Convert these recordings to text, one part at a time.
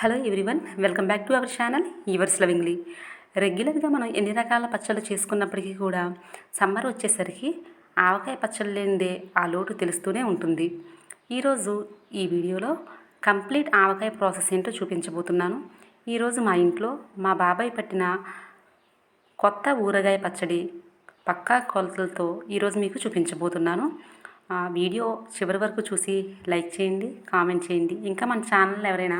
Hello everyone welcome back to our channel yours lovingly. రెగ్యులర్గా మనం ఎన్ని రకాల పచ్చళ్ళు చేసుకున్నప్పటికీ కూడా సమ్మర్ వచ్చేసరికి ఆవకాయ పచ్చళ్ళు లేనిదే ఆ లోటు తెలుస్తూనే ఉంటుంది. ఈరోజు ఈ వీడియోలో కంప్లీట్ ఆవకాయ ప్రాసెస్ ఏంటో చూపించబోతున్నాను. ఈరోజు మా ఇంట్లో మా బాబాయ్ పట్టిన కొత్త ఊరగాయ పచ్చడి పక్కా కొలతలతో ఈరోజు మీకు చూపించబోతున్నాను. ఆ వీడియో చివరి వరకు చూసి లైక్ చేయండి కామెంట్ చేయండి. ఇంకా మన ఛానల్ ఎవరైనా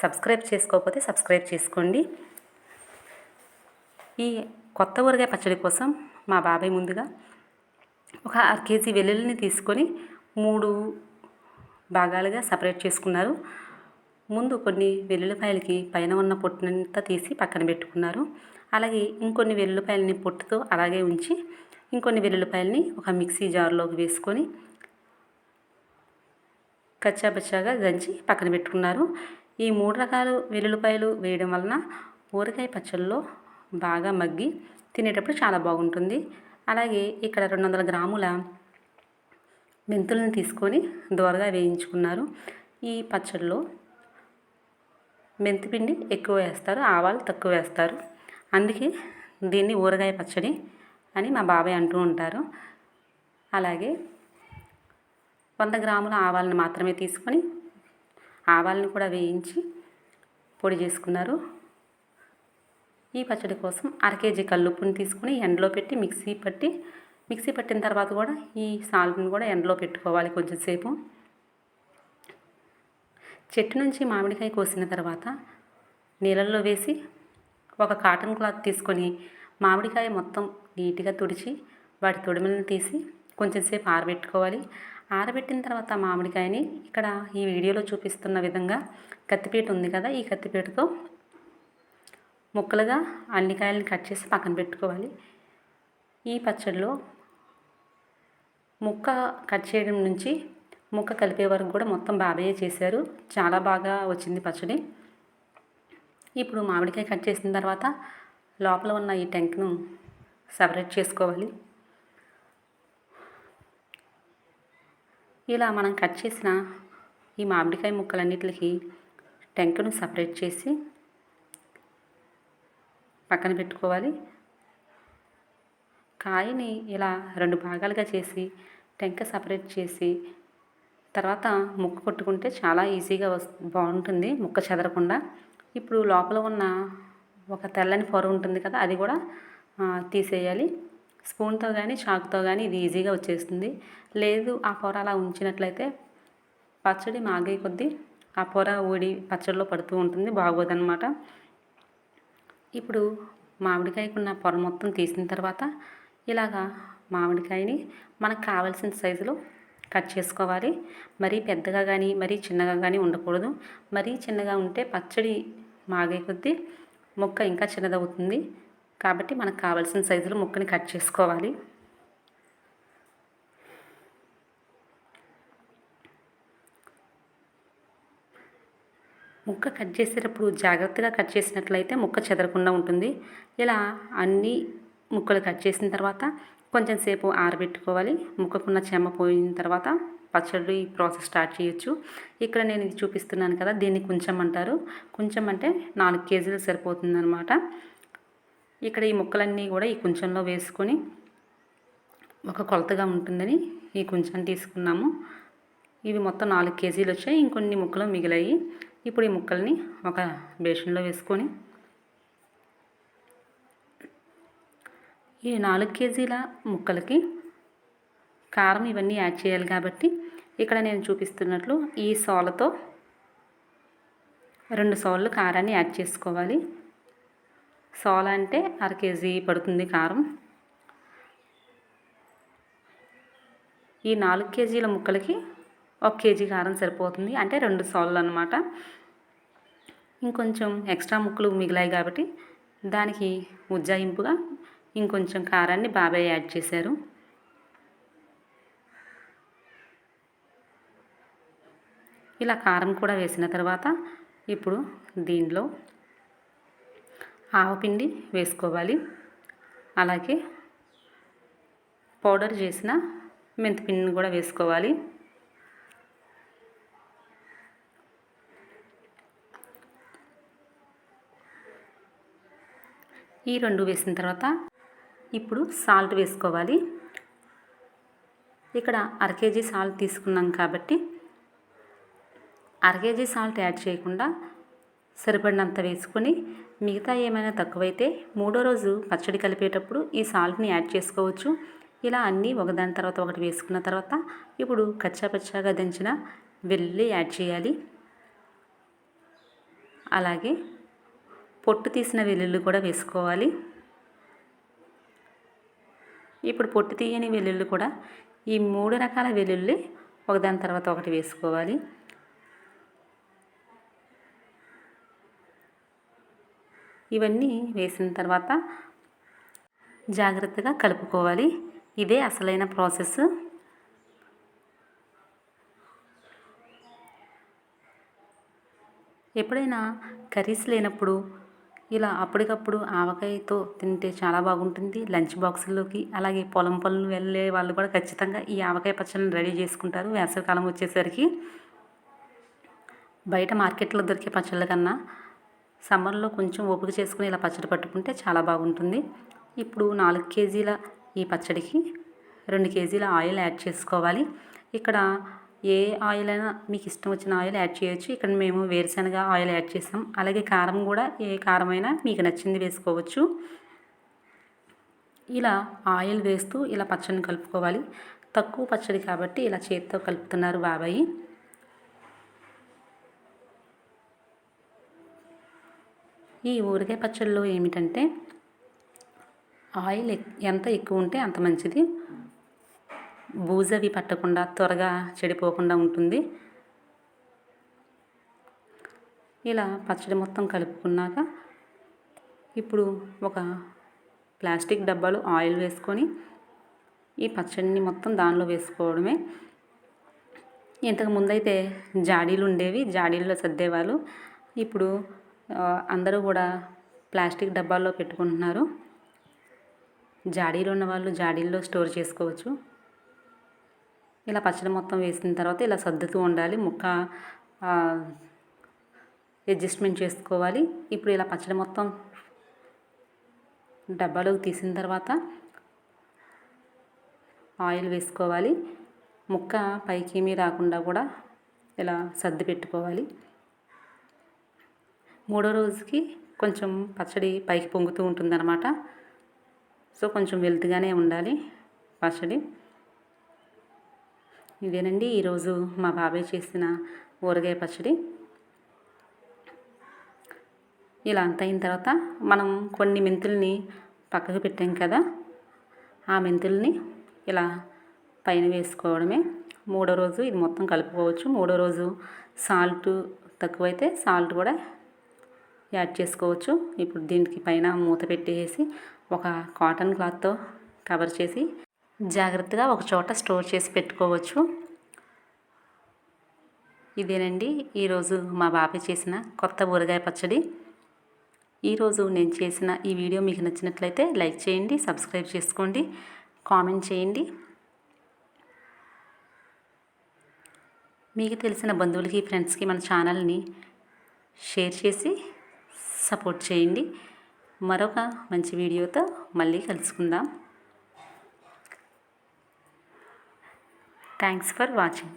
సబ్స్క్రైబ్ చేసుకోకపోతే సబ్స్క్రైబ్ చేసుకోండి. ఈ కొత్త ఊరగాయ పచ్చడి కోసం మా బాబాయ్ ముందుగా ఒక అర కేజీ వెల్లుల్లిని తీసుకొని మూడు భాగాలుగా సపరేట్ చేసుకున్నారు. ముందు కొన్ని వెల్లుల్లిపాయలకి పైన ఉన్న పొట్టునంతా తీసి పక్కన పెట్టుకున్నారు. అలాగే ఇంకొన్ని వెల్లుల్లిపాయలని పొట్టుతో అలాగే ఉంచి ఇంకొన్ని వెల్లుల్లిపాయలని ఒక మిక్సీ జార్లోకి వేసుకొని కచ్చాపచ్చాగా దంచి పక్కన పెట్టుకున్నారు. ఈ మూడు రకాలు వెల్లుల్లిపాయలు వేయడం వలన ఊరగాయ పచ్చళ్ళలో బాగా మగ్గి తినేటప్పుడు చాలా బాగుంటుంది. అలాగే ఇక్కడ రెండు వందల గ్రాముల మెంతులను తీసుకొని దోరగా వేయించుకున్నారు. ఈ పచ్చడిలో మెంతిపిండి ఎక్కువ వేస్తారు ఆవాలు తక్కువ వేస్తారు. అందుకే దీన్ని ఊరగాయ పచ్చడి అని మా బాబాయ్ అంటూ ఉంటారు. అలాగే వంద గ్రాముల ఆవాలను మాత్రమే తీసుకొని ఆవాలను కూడా వేయించి పొడి చేసుకున్నారు. ఈ పచ్చడి కోసం అర కేజీ కల్లుప్పుని తీసుకుని ఎండలో పెట్టి మిక్సీ పట్టి మిక్సీ పట్టిన తర్వాత కూడా ఈ సాల్ట్ని కూడా ఎండలో పెట్టుకోవాలి కొంచెంసేపు చెట్టు నుంచి మామిడికాయ కోసిన తర్వాత నీళ్ళల్లో వేసి ఒక కాటన్ క్లాత్ తీసుకొని మామిడికాయ మొత్తం నీట్గా తుడిచి వాటి తొడిమలను తీసి కొంచెం సేపు ఆరబెట్టుకోవాలి. ఆరబెట్టిన తర్వాత మామిడికాయని ఇక్కడ ఈ వీడియోలో చూపిస్తున్న విధంగా కత్తిపీట ఉంది కదా ఈ కత్తిపీటతో ముక్కలుగా అన్ని కాయలను కట్ చేసి పక్కన పెట్టుకోవాలి. ఈ పచ్చడిలో ముక్క కట్ చేయడం నుంచి ముక్క కలిపే వరకు కూడా మొత్తం బాబాయే చేశారు. చాలా బాగా వచ్చింది పచ్చడి. ఇప్పుడు మామిడికాయ కట్ చేసిన తర్వాత లోపల ఉన్న ఈ టెంక్ను సపరేట్ చేసుకోవాలి. ఇలా మనం కట్ చేసిన ఈ మామిడికాయ ముక్కలన్నిటికి టెంకను సపరేట్ చేసి పక్కన పెట్టుకోవాలి. కాయని ఇలా రెండు భాగాలుగా చేసి టెంక సపరేట్ చేసి తర్వాత ముక్క కొట్టుకుంటే చాలా ఈజీగా వస్ బాగుంటుంది ముక్క చెదరకుండా. ఇప్పుడు లోపల ఉన్న ఒక తెల్లని పొర ఉంటుంది కదా అది కూడా తీసేయాలి. స్పూన్తో కానీ చాకుతో కానీ ఇది ఈజీగా వచ్చేస్తుంది. లేదు ఆ పొర అలా ఉంచినట్లయితే పచ్చడి మాగే కొద్దీ ఆ పొర ఊడి పచ్చడిలో పడుతూ ఉంటుంది బాగోదన్నమాట. ఇప్పుడు మామిడికాయకున్న పొర మొత్తం తీసిన తర్వాత ఇలాగా మామిడికాయని మనకు కావాల్సిన సైజులో కట్ చేసుకోవాలి. మరీ పెద్దగా కానీ మరీ చిన్నగా కానీ ఉండకూడదు. మరీ చిన్నగా ఉంటే పచ్చడి మాగే కొద్దీ మొక్క ఇంకా చిన్నదవుతుంది. కాబట్టి మనకు కావాల్సిన సైజులో ముక్కని కట్ చేసుకోవాలి. ముక్క కట్ చేసేటప్పుడు జాగ్రత్తగా కట్ చేసినట్లయితే ముక్క చెదరకుండా ఉంటుంది. ఇలా అన్ని ముక్కలు కట్ చేసిన తర్వాత కొంచెం సేపు ఆరబెట్టుకోవాలి. ముక్కకున్న చెమ్మ పోయిన తర్వాత పచ్చడి ప్రాసెస్ స్టార్ట్ చేయొచ్చు. ఇక్కడ నేను ఇది చూపిస్తున్నాను కదా దీన్ని కొంచెం అంటారు. కొంచెం అంటే నాలుగు కేజీలు సరిపోతుంది అనమాట ఇక్కడ ఈ ముక్కలన్నీ కూడా ఈ కుంచంలో వేసుకొని ఒక కొలతగా ఉంటుందని ఈ కుంచం తీసుకున్నాము. ఇవి మొత్తం నాలుగు కేజీలు వచ్చాయి. ఇంకొన్ని ముక్కలు మిగిలాయి. ఇప్పుడు ఈ ముక్కల్ని ఒక బేషన్లో వేసుకొని ఈ నాలుగు కేజీల ముక్కలకి కారం ఇవన్నీ యాడ్ చేయాలి కాబట్టి ఇక్కడ నేను చూపిస్తున్నట్లు ఈ సోలతో రెండు సోళ్ళు కారాన్ని యాడ్ చేసుకోవాలి. సోల అంటే అర కేజీ పడుతుంది కారం. ఈ నాలుగు కేజీల ముక్కలకి ఒక కేజీ కారం సరిపోతుంది. అంటే రెండు సోళ్ళు అనమాట ఇంకొంచెం ఎక్స్ట్రా ముక్కలు మిగిలాయి కాబట్టి దానికి ఉజ్జాయింపుగా ఇంకొంచెం కారాన్ని బాబాయ్ యాడ్ చేశారు. ఇలా కారం కూడా వేసిన తర్వాత ఇప్పుడు దీనిలో ఆవపిండి వేసుకోవాలి. అలాగే పౌడర్ చేసిన మెంతిపిండిని కూడా వేసుకోవాలి. ఈ రెండు వేసిన తర్వాత ఇప్పుడు సాల్ట్ వేసుకోవాలి. ఇక్కడ అర కేజీ సాల్ట్ తీసుకున్నాం కాబట్టి అర కేజీ సాల్ట్ యాడ్ చేయకుండా సరిపడినంత వేసుకొని మిగతా ఏమైనా తక్కువైతే మూడో రోజు పచ్చడి కలిపేటప్పుడు ఈ సాల్ట్ని యాడ్ చేసుకోవచ్చు. ఇలా అన్నీ ఒకదాని తర్వాత ఒకటి వేసుకున్న తర్వాత ఇప్పుడు కచ్చాపచ్చాగా దంచిన వెల్లుల్లి యాడ్ చేయాలి. అలాగే పొట్టు తీసిన వెల్లుల్లి కూడా వేసుకోవాలి. ఇప్పుడు పొట్టు తీయని వెల్లుల్లి కూడా ఈ మూడు రకాల వెల్లుల్లి ఒకదాని తర్వాత ఒకటి వేసుకోవాలి. ఇవన్నీ వేసిన తర్వాత జాగ్రత్తగా కలుపుకోవాలి. ఇదే అసలైన ప్రాసెస్. ఎప్పుడైనా కర్రీస్ లేనప్పుడు ఇలా అప్పటికప్పుడు ఆవకాయతో తింటే చాలా బాగుంటుంది. లంచ్ బాక్సుల్లోకి అలాగే పొలం పనులు వెళ్ళే వాళ్ళు కూడా ఖచ్చితంగా ఈ ఆవకాయ పచ్చళ్ళని రెడీ చేసుకుంటారు. వేసవికాలం వచ్చేసరికి బయట మార్కెట్లో దొరికే పచ్చళ్ళ కన్నా సమ్మర్లో కొంచెం ఓపిక చేసుకుని ఇలా పచ్చడి పట్టుకుంటే చాలా బాగుంటుంది. ఇప్పుడు నాలుగు కేజీల ఈ పచ్చడికి రెండు కేజీల ఆయిల్ యాడ్ చేసుకోవాలి. ఇక్కడ ఏ ఆయిల్ అయినా మీకు ఇష్టం వచ్చిన ఆయిల్ యాడ్ చేయొచ్చు. ఇక్కడ మేము వేరుశనగ ఆయిల్ యాడ్ చేసాం. అలాగే కారం కూడా ఏ కారమైనా మీకు నచ్చింది వేసుకోవచ్చు. ఇలా ఆయిల్ వేస్తూ ఇలా పచ్చడిని కలుపుకోవాలి. తక్కువ పచ్చడి కాబట్టి ఇలా చేతితో కలుపుతున్నారు బాబాయి. ఈ ఊరికాయ పచ్చళ్ళు ఏమిటంటే ఆయిల్ ఎంత ఎక్కువ ఉంటే అంత మంచిది. బూజవి పట్టకుండా త్వరగా చెడిపోకుండా ఉంటుంది. ఇలా పచ్చడి మొత్తం కలుపుకున్నాక ఇప్పుడు ఒక ప్లాస్టిక్ డబ్బాలో ఆయిల్ వేసుకొని ఈ పచ్చడిని మొత్తం దానిలో వేసుకోవడమే. ఇంతకు ముందైతే జాడీలు ఉండేవి జాడీల్లో సర్దేవాళ్ళు. ఇప్పుడు అందరూ కూడా ప్లాస్టిక్ డబ్బాల్లో పెట్టుకుంటున్నారు. జాడీలు ఉన్న వాళ్ళు జాడీల్లో స్టోర్ చేసుకోవచ్చు. ఇలా పచ్చడి మొత్తం వేసిన తర్వాత ఇలా సర్దుతూ ఉండాలి. ముక్క అడ్జస్ట్మెంట్ చేసుకోవాలి. ఇప్పుడు ఇలా పచ్చడి మొత్తం డబ్బాలోకి తీసిన తర్వాత ఆయిల్ వేసుకోవాలి. ముక్క పైకి ఏమీ రాకుండా కూడా ఇలా సర్ది పెట్టుకోవాలి. మూడో రోజుకి కొంచెం పచ్చడి పైకి పొంగుతూ ఉంటుందన్నమాట. సో కొంచెం వెల్త్గానే ఉండాలి పచ్చడి. ఇదేనండి ఈరోజు మా బాబాయ్ చేసిన ఊరగాయ పచ్చడి. ఇలా అంత అయిన తర్వాత మనం కొన్ని మెంతుల్ని పక్కకు పెట్టాం కదా ఆ మెంతుల్ని ఇలా పైన వేసుకోవడమే. మూడో రోజు ఇది మొత్తం కలుపుకోవచ్చు. మూడో రోజు సాల్ట్ తక్కువైతే సాల్ట్ కూడా యాడ్ చేసుకోవచ్చు. ఇప్పుడు దీనికి పైన మూత పెట్టేసి ఒక కాటన్ క్లాత్తో కవర్ చేసి జాగ్రత్తగా ఒక చోట స్టోర్ చేసి పెట్టుకోవచ్చు. ఇదేనండి ఈరోజు మా బాబాయ్ చేసిన కొత్త ఊరగాయ పచ్చడి. ఈరోజు నేను చేసిన ఈ వీడియో మీకు నచ్చినట్లయితే లైక్ చేయండి సబ్స్క్రైబ్ చేసుకోండి కామెంట్ చేయండి. మీకు తెలిసిన బంధువులకి ఫ్రెండ్స్కి మన ఛానల్ని షేర్ చేసి సపోర్ట్ చేయండి. మరొక మంచి వీడియోతో మళ్ళీ కలుసుకుందాం. Thanks for watching